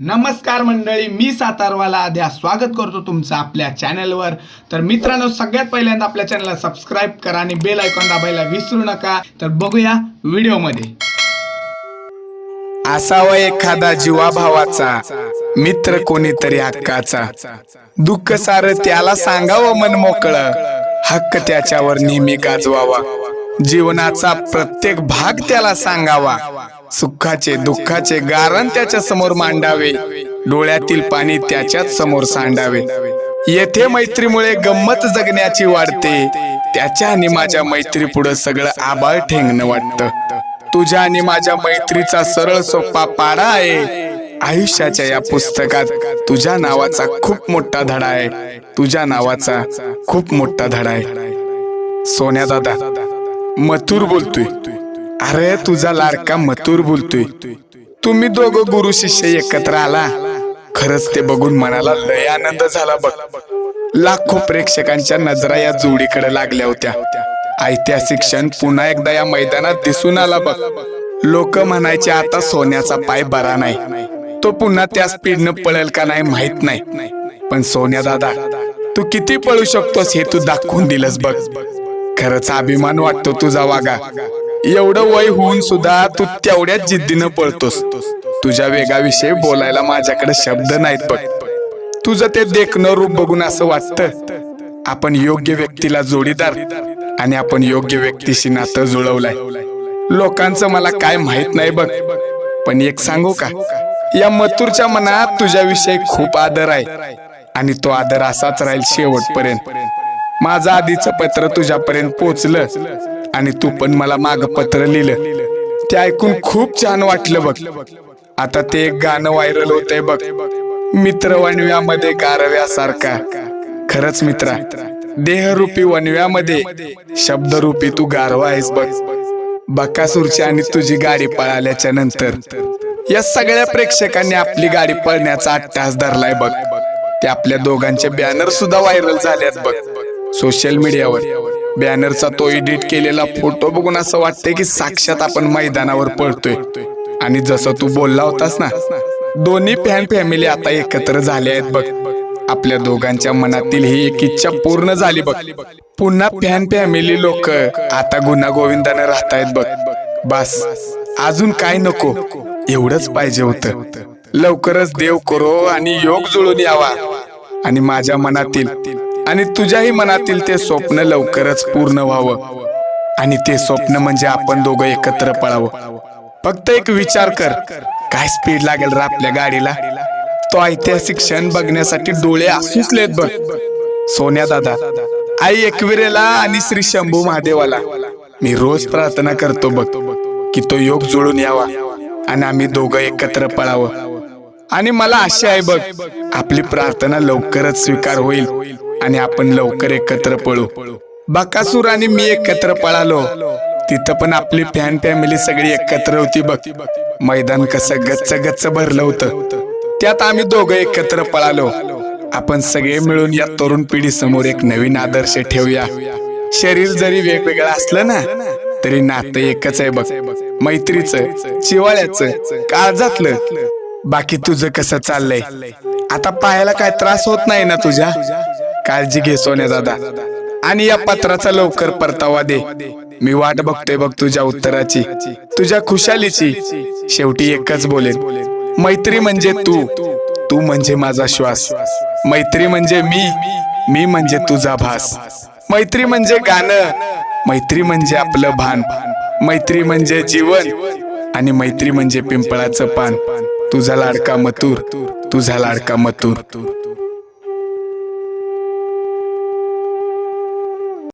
नमस्कार मंडळी मी सातारवाला. आद्या स्वागत करतो तुमचं आपल्या चॅनलवर. तर मित्रांनो सगळ्यात पहिल्यांदा आपल्या चॅनलला सबस्क्राईब करा आणि बेल आयकॉन दाबायला विसरू नका. तर बघूया व्हिडिओमध्ये. असावा एखादा जीवा भावाचा मित्र कोणीतरी हक्काचा. दुःख सार त्याला सांगावं मन मोकळ हक्क त्याच्यावर नेहमी गाजवावा. जीवनाचा प्रत्येक भाग त्याला सांगावा. सुखाचे दुःखाचे गारण त्याच्यासमोर मांडावे. डोळ्यातील पाणी त्याच्याच समोर सांडावे. येथे मैत्रीमुळे गंमत जगण्याची वाढते. त्याच्या आणि माझ्या मैत्री पुढे सगळं आबाळ ठेंगणं वाटतं. तुझ्या आणि माझ्या मैत्रीचा सरळ सोपा पाडा आहे. आयुष्याच्या या पुस्तकात तुझ्या नावाचा खूप मोठा धडा आहे. तुझ्या नावाचा खूप मोठा धडा आहे. सोन्या दादा मथुर बोलतोय. अरे तुझा लाडका मथुर बोलतोय. तुम्ही दोघं गुरु शिष्य एकत्र आला. खरंच ते बघून मनाला लय आनंद झाला बघ. लाखो प्रेक्षकांच्या नजरा या जोडीकडे लागल्या होत्या. ऐतिहासिक क्षण पुन्हा एकदा या मैदानात दिसून आला बघ. लोक म्हणायचे आता सोन्याचा पाय बरा नाही. तो पुन्हा त्या स्पीडनं पळेल का नाही माहीत नाही. पण सोन्या दादा तू किती पळू शकतोस हे तू दाखवून दिलंस बघ. खरंच अभिमान वाटतो तुझा वागा एवढं वय होऊन सुद्धा तू तेवढ्याच जिद्दीनं पळतोस. तुझ्या वेगाविषयी बोलायला माझ्याकडे शब्द नाहीत बघ. तुझं ते देखणं रूप बघून असं वाटतं आपण योग्य व्यक्तीला जोडीदार आणि आपण योग्य व्यक्तीशी नातं जुळवलंय. लोकांचं मला काय माहीत नाही बघ. पण एक सांगू का? या मथुरच्या मनात तुझ्याविषयी खूप आदर आहे आणि तो आदर असाच राहील शेवटपर्यंत. माझं आधीचं पत्र तुझ्यापर्यंत पोचलं आणि तू पण मला माग पत्र लिहिलं. ते ऐकून खूप छान वाटलं बघ. आता ते एक गाणं व्हायरल होतंय बघ. मित्र वणव्यामध्ये गारव्यासारखा. खरंच मित्रा देहरूपी वनव्यामध्ये शब्दरूपी तू गारवा आहेस बघ. बकासूरची आणि तुझी गाडी पळाल्याच्या नंतर या सगळ्या प्रेक्षकांनी आपली गाडी पळण्याचा अट्टास धरलाय बघ. ते आपल्या दोघांचे बॅनर सुद्धा व्हायरल झाल्यात बघ. सोशल मीडियावर बॅनरचा तो एडिट केलेला फोटो बघून असं वाटतंय की साक्षात आपण मैदानावर पळतोय. आणि जसं तू बोलला होतास ना दोन्ही फॅन फॅमिली आता एकत्र झाले आहेत बघ. आपल्या दोघांच्या मनातील ही एक इच्छा पूर्ण झाली बघ. पुन्हा फॅन फॅमिली लोक आता गुन्हा गोविंदाने राहतायत बघ. बस अजून काय नको एवढंच पाहिजे होतं. लवकरच देव करो आणि योग जुळून यावा. आणि माझ्या मनातील आणि तुझ्याही मनातील ते स्वप्न लवकरच पूर्ण व्हावं. आणि ते स्वप्न म्हणजे आपण दोघं एकत्र पळावं. फक्त एक विचार कर काय स्पीड लागेल रे आपल्या गाडीला? तो ऐतिहासिक क्षण बघण्यासाठी डोळे आसुसलेत बघ. सोन्या दादा आई एकविरेला आणि श्री शंभू महादेवाला. मी रोज प्रार्थना करतो बघ की तो योग जुळून यावा आणि आम्ही दोघं एकत्र पळावं. आणि मला आशा आहे बघ आपली प्रार्थना लवकरच स्वीकार होईल. आणि आपण लवकर एकत्र पळू. बकासूर आणि मी एकत्र पळालो. तिथं पण आपली फॅन फॅमिली सगळी एकत्र होती बघ. मैदान कसं गच्च गच्च भरलं होतं. त्यात आम्ही दोघं एकत्र पळालो. आपण सगळे मिळून या तरुण पिढी समोर एक नवीन आदर्श ठेवूया. शरीर जरी वेगवेगळं असलं ना तरी नातं एकच आहे बघ. मैत्रीचं चिवाळ्याचं काळजातलं. बाकी तुझं कसं चाललंय? आता पायाला काय त्रास होत नाही ना तुझ्या? काळजी घे सोन्या दादा. आणि या पत्राचा लवकर परतावा दे. मी वाट बघतोय बघ तुझ्या उत्तराची. तुझ्या खुशालीची. शेवटी एकच बोलेन. मैत्री म्हणजे तू. तू म्हणजे माझा श्वास. मैत्री म्हणजे मी. मी म्हणजे तुझा भास. मैत्री म्हणजे गाणं. मैत्री म्हणजे आपलं भान. मैत्री म्हणजे जीवन. आणि मैत्री म्हणजे पिंपळाचं पान. तुझा लाडका मथुर. तुझा लाडका मथुर.